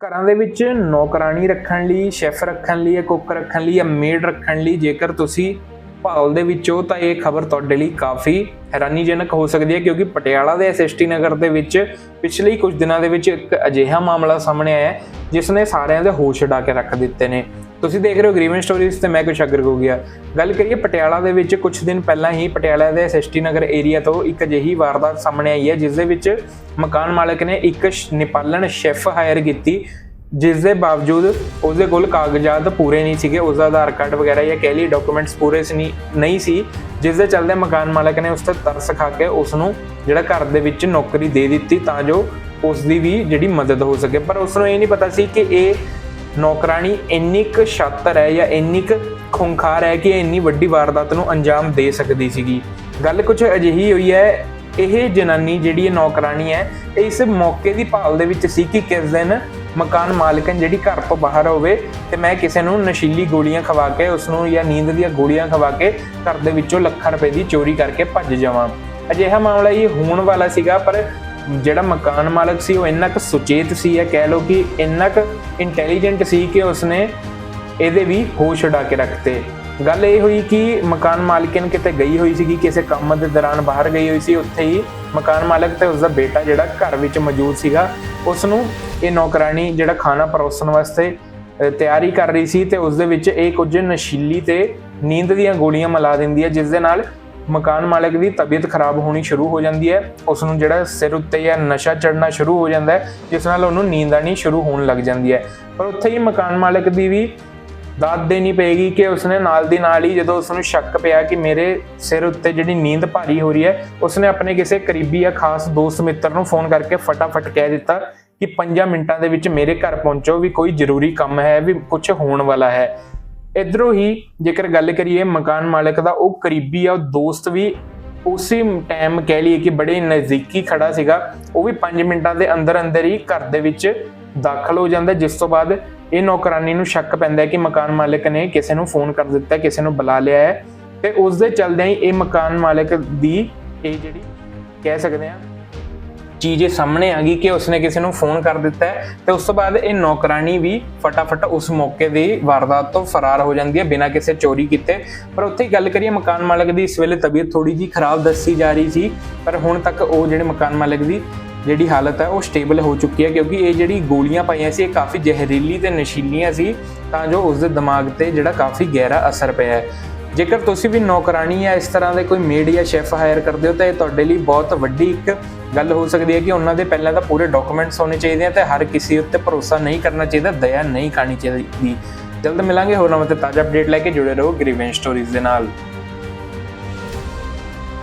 ਘਰਾਂ ਦੇ ਵਿੱਚ ਨੌਕਰਾਨੀ ਰੱਖਣ ਲਈ, ਸ਼ੈਫ ਰੱਖਣ ਲਈ, ਜਾਂ ਕੁੱਕ ਰੱਖਣ ਲਈ, ਜਾਂ ਮੇਡ ਰੱਖਣ ਲਈ ਜੇਕਰ ਤੁਸੀਂ ਭਾਲ ਦੇ ਵਿੱਚ ਹੋ, ਤਾਂ ਇਹ ਖਬਰ ਤੁਹਾਡੇ ਲਈ ਕਾਫੀ ਹੈਰਾਨੀਜਨਕ ਹੋ ਸਕਦੀ ਹੈ, ਕਿਉਂਕਿ ਪਟਿਆਲਾ ਦੇ ਐਸਐਸਟੀ ਨਗਰ ਦੇ ਵਿੱਚ ਪਿਛਲੇ ਹੀ ਕੁਝ ਦਿਨਾਂ ਦੇ ਵਿੱਚ ਇੱਕ ਅਜਿਹਾ ਮਾਮਲਾ ਸਾਹਮਣੇ ਆਇਆ ਜਿਸ ਨੇ ਸਾਰਿਆਂ ਦੇ ਹੋਸ਼ ਉਡਾ ਕੇ ਰੱਖ ਦਿੱਤੇ ਨੇ। ਤੁਸੀਂ ਦੇਖ ਰਹੇ ਹੋ ਗ੍ਰੀਵਨ ਸਟੋਰੀਜ਼ ਤੇ ਮੈਂ ਕੁਛ ਅਗਰ ਹੋ ਗਿਆ। ਗੱਲ ਕਰੀਏ ਪਟਿਆਲਾ ਦੇ ਵਿੱਚ ਕੁਝ ਦਿਨ ਪਹਿਲਾਂ ਹੀ ਪਟਿਆਲਾ ਦੇ ਐਸਐਸਟੀ ਨਗਰ ਏਰੀਆ ਤੋਂ ਇੱਕ ਅਜਿਹੀ ਵਾਰਦਾਤ ਸਾਹਮਣੇ ਆਈ ਹੈ, ਜਿਸ ਦੇ ਵਿੱਚ ਮਕਾਨ ਮਾਲਕ ਨੇ ਇੱਕ ਸ਼- ਸ਼ੈਫ ਹਾਇਰ ਕੀਤੀ, ਜਿਸ ਦੇ ਬਾਵਜੂਦ ਉਸਦੇ ਕੋਲ ਕਾਗਜ਼ਾਤ ਪੂਰੇ ਨਹੀਂ ਸੀਗੇ, ਉਸਦਾ ਆਧਾਰ ਕਾਰਡ ਵਗੈਰਾ ਜਾਂ ਕਹਿ ਲਈ ਡਾਕੂਮੈਂਟਸ ਪੂਰੇ ਸੀ ਨਹੀਂ ਨਹੀਂ ਸੀ, ਜਿਸ ਦੇ ਚੱਲਦੇ ਮਕਾਨ ਮਾਲਕ ਨੇ ਉਸ ਤੇ ਤਰਸ ਖਾ ਕੇ ਉਸ ਨੂੰ ਜਿਹੜਾ ਘਰ ਦੇ ਵਿੱਚ ਨੌਕਰੀ ਦੇ ਦਿੱਤੀ ਤਾਂ ਜੋ ਉਸ ਦੀ ਵੀ ਜਿਹੜੀ ਮਦਦ ਹੋ ਸਕੇ। ਪਰ ਉਸ ਨੂੰ ਇਹ ਨਹੀਂ ਪਤਾ ਸੀ ਕਿ ਇਹ ਨੌਕਰਾਨੀ ਇੰਨੀ ਕੁ ਸ਼ਾਤਰ ਹੈ ਜਾਂ ਇੰਨੀ ਕੁ ਖੁੰਖਾਰ ਹੈ ਕਿ ਇੰਨੀ ਵੱਡੀ ਵਾਰਦਾਤ ਨੂੰ ਅੰਜਾਮ ਦੇ ਸਕਦੀ ਸੀਗੀ। ਗੱਲ ਕੁਝ ਅਜਿਹੀ ਹੋਈ ਹੈ, ਇਹ ਜਨਾਨੀ ਜਿਹੜੀ ਇਹ ਨੌਕਰਾਨੀ ਹੈ ਇਸ ਮੌਕੇ ਦੀ ਭਾਲ ਦੇ ਵਿੱਚ ਸੀ ਕਿ ਕਿਸ ਦਿਨ ਮਕਾਨ ਮਾਲਕਨ ਜਿਹੜੀ ਘਰ ਤੋਂ ਬਾਹਰ ਹੋਵੇ ਤੇ ਮੈਂ ਕਿਸੇ ਨੂੰ ਨਸ਼ੀਲੀ ਗੋਲੀਆਂ ਖਵਾ ਕੇ, ਉਸ ਨੂੰ ਜਾਂ ਨੀਂਦ ਦੀਆਂ ਗੋਲੀਆਂ ਖਵਾ ਕੇ ਘਰ ਦੇ ਵਿੱਚੋਂ ਲੱਖਾਂ ਰੁਪਏ ਦੀ ਚੋਰੀ ਕਰਕੇ ਭੱਜ ਜਾਵਾਂ। ਅਜਿਹਾ ਮਾਮਲਾ ਇਹ ਹੋਣ ਵਾਲਾ ਸੀਗਾ, ਪਰ ਜਿਹੜਾ ਮਕਾਨ ਮਾਲਕ ਸੀ, ਉਹ ਇੰਨਾ ਕੁ ਸੁਚੇਤ ਸੀ ਜਾਂ ਕਹਿ ਲਓ ਕਿ ਇੰਨਾ ਕੁ ਇੰਟੈਲੀਜੈਂਟ ਸੀ ਕਿ ਉਸਨੇ ਇਹਦੇ ਵੀ ਹੋਸ਼ ਉਡਾ ਕੇ ਰੱਖਤੇ। ਗੱਲ ਇਹ ਹੋਈ ਕਿ ਮਕਾਨ ਮਾਲਕਨ ਕਿਤੇ ਗਈ ਹੋਈ ਸੀਗੀ, ਕਿਸੇ ਕੰਮ ਦੇ ਦੌਰਾਨ ਬਾਹਰ ਗਈ ਹੋਈ ਸੀ, ਉੱਥੇ ਹੀ ਮਕਾਨ ਮਾਲਕ ਤੇ ਉਸਦਾ ਬੇਟਾ ਜਿਹੜਾ ਘਰ ਵਿੱਚ ਮੌਜੂਦ ਸੀਗਾ ਉਸ ਨੂੰ ਇਹ ਨੌਕਰਾਨੀ ਜਿਹੜਾ ਖਾਣਾ ਪਰੋਸਣ ਵਾਸਤੇ ਤਿਆਰੀ ਕਰ ਰਹੀ ਸੀ ਤੇ ਉਸ ਦੇ ਵਿੱਚ ਇਹ ਕੁਝ ਨਸ਼ੀਲੀ ਤੇ ਨੀਂਦ ਦੀਆਂ ਗੋਲੀਆਂ ਮਿਲਾ ਦਿੰਦੀ ਹੈ, ਜਿਸ ਦੇ ਨਾਲ ਮਕਾਨ ਮਾਲਕ ਦੀ ਤਬੀਅਤ ਖਰਾਬ ਹੋਣੀ ਸ਼ੁਰੂ ਹੋ ਜਾਂਦੀ ਹੈ। ਉਸ ਨੂੰ ਜਿਹੜਾ ਸਿਰ ਉੱਤੇ ਜਾਂ ਨਸ਼ਾ ਚੜਨਾ ਸ਼ੁਰੂ ਹੋ ਜਾਂਦਾ ਹੈ, ਜਿਸ ਨਾਲ ਉਹਨੂੰ ਨੀਂਦ ਆਣੀ ਸ਼ੁਰੂ ਹੋਣ ਲੱਗ ਜਾਂਦੀ ਹੈ। ਪਰ ਉੱਥੇ ਹੀ ਮਕਾਨ ਮਾਲਕ ਦੀ ਵੀ ਦਾਤ ਦੇਣੀ ਪਏਗੀ ਕਿ ਉਸਨੇ ਨਾਲ ਦੀ ਨਾਲ ਹੀ ਜਦੋਂ ਉਸ ਨੂੰ ਸ਼ੱਕ ਪਿਆ ਕਿ ਮੇਰੇ ਸਿਰ ਉੱਤੇ ਜਿਹੜੀ ਨੀਂਦ ਭਾਰੀ ਹੋ ਰਹੀ ਹੈ, ਉਸਨੇ ਆਪਣੇ ਕਿਸੇ ਕਰੀਬੀ ਜਾਂ ਖਾਸ ਦੋਸਤ ਮਿੱਤਰ ਨੂੰ ਫੋਨ ਕਰਕੇ ਫਟਾਫਟ ਕਹਿ ਦਿੱਤਾ ਕਿ 5 ਮਿੰਟਾਂ ਦੇ ਵਿੱਚ ਮੇਰੇ ਘਰ ਪਹੁੰਚੋ ਵੀ ਕੋਈ ਜ਼ਰੂਰੀ ਕੰਮ ਹੈ, ਵੀ ਕੁਝ ਹੋਣ ਵਾਲਾ ਹੈ। ਇਧਰੋਂ ਹੀ ਜੇਕਰ ਗੱਲ ਕਰੀਏ ਮਕਾਨ ਮਾਲਕ ਦਾ, ਉਹ ਕਰੀਬੀ ਆ, ਉਹ ਦੋਸਤ ਵੀ ਉਸੇ ਟਾਈਮ ਕਹਿ ਲਈਏ ਕਿ ਬੜੇ ਨਜ਼ਦੀਕੀ ਖੜਾ ਸੀਗਾ। ਉਹ ਵੀ 5 ਮਿੰਟਾਂ ਦੇ ਅੰਦਰ ਅੰਦਰ ਹੀ ਘਰ ਦੇ ਵਿੱਚ ਦਾਖਲ ਹੋ ਜਾਂਦਾ। ਜਿਸ ਤੋਂ ਬਾਅਦ ਇਹ ਨੌਕਰਾਨੀ ਨੂੰ ਸ਼ੱਕ ਪੈਂਦਾ ਹੈ ਕਿ ਮਕਾਨ ਮਾਲਕ ਨੇ ਕਿਸੇ ਨੂੰ ਫੋਨ ਕਰ ਦਿੱਤਾ, ਕਿਸੇ ਨੂੰ ਬੁਲਾ ਲਿਆ ਹੈ। ਤੇ ਉਸ ਦੇ ਚੱਲਦਿਆਂ ਹੀ ਇਹ ਮਕਾਨ ਮਾਲਕ ਦੀ ਇਹ ਜਿਹੜੀ ਕਹਿ ਸਕਦੇ ਆ ਚੀਜ਼ ਇਹ ਸਾਹਮਣੇ ਆ ਗਈ ਕਿ ਉਸਨੇ ਕਿਸੇ ਨੂੰ ਫੋਨ ਕਰ ਦਿੱਤਾ ਹੈ ਤੇ ਉਸ ਤੋਂ ਬਾਅਦ ਇਹ ਨੌਕਰਾਨੀ ਵੀ ਫਟਾਫਟ ਉਸ ਮੌਕੇ ਦੀ ਵਾਰਦਾਤ ਤੋਂ ਫਰਾਰ ਹੋ ਜਾਂਦੀ ਹੈ ਬਿਨਾਂ ਕਿਸੇ ਚੋਰੀ ਕੀਤੇ। ਪਰ ਉੱਥੇ ਗੱਲ ਕਰੀਏ, ਮਕਾਨ ਮਾਲਕ ਦੀ ਇਸ ਵੇਲੇ ਤਬੀਅਤ ਥੋੜੀ ਜੀ ਖਰਾਬ ਦੱਸੀ ਜਾ ਰਹੀ ਸੀ, ਪਰ ਹੁਣ ਤੱਕ ਉਹ ਜਿਹੜੇ ਮਕਾਨ ਮਾਲਕ ਦੀ ਜਿਹੜੀ ਹਾਲਤ ਹੈ ਉਹ ਸਟੇਬਲ ਹੋ ਚੁੱਕੀ ਹੈ ਕਿਉਂਕਿ ਇਹ ਜਿਹੜੀ ਗੋਲੀਆਂ ਪਾਈਆਂ ਸੀ, ਇਹ ਕਾਫੀ ਜ਼ਹਿਰੀਲੀ ਤੇ ਨਸ਼ੀਲੀਆਂ ਸੀ, ਤਾਂ ਜੋ ਉਸ ਦੇ ਦਿਮਾਗ ਤੇ ਜਿਹੜਾ ਕਾਫੀ ਗਹਿਰਾ ਅਸਰ ਪਿਆ ਹੈ। ਜੇਕਰ ਤੁਸੀਂ ਵੀ ਨੌਕਰਾਨੀ ਜਾਂ ਇਸ ਤਰ੍ਹਾਂ ਦੇ ਕੋਈ ਮੇਡ ਜਾਂ ਸ਼ੈਫ ਹਾਇਰ ਕਰਦੇ ਹੋ, ਤਾਂ ਇਹ ਤੁਹਾਡੇ ਲਈ ਬਹੁਤ ਵੱਡੀ ਇੱਕ ਗੱਲ ਹੋ ਸਕਦੀ ਹੈ ਕਿ ਉਹਨਾਂ ਦੇ ਪਹਿਲਾਂ ਤਾਂ ਪੂਰੇ ਡਾਕੂਮੈਂਟਸ ਹੋਣੇ ਚਾਹੀਦੇ ਆ ਤੇ ਹਰ ਕਿਸੇ ਉੱਤੇ ਭਰੋਸਾ ਨਹੀਂ ਕਰਨਾ ਚਾਹੀਦਾ, ਦਇਆ ਨਹੀਂ ਖਾਣੀ ਚਾਹੀਦੀ। ਜਲਦ ਮਿਲਾਂਗੇ ਹੋਰ ਨਵਾਂ ਤੇ ਤਾਜ਼ਾ ਅਪਡੇਟ ਲੈ ਕੇ ਜੁੜੇ ਰਹੋ ਗ੍ਰੀਵਨ ਸਟੋਰੀਜ਼ ਦੇ ਨਾਲ।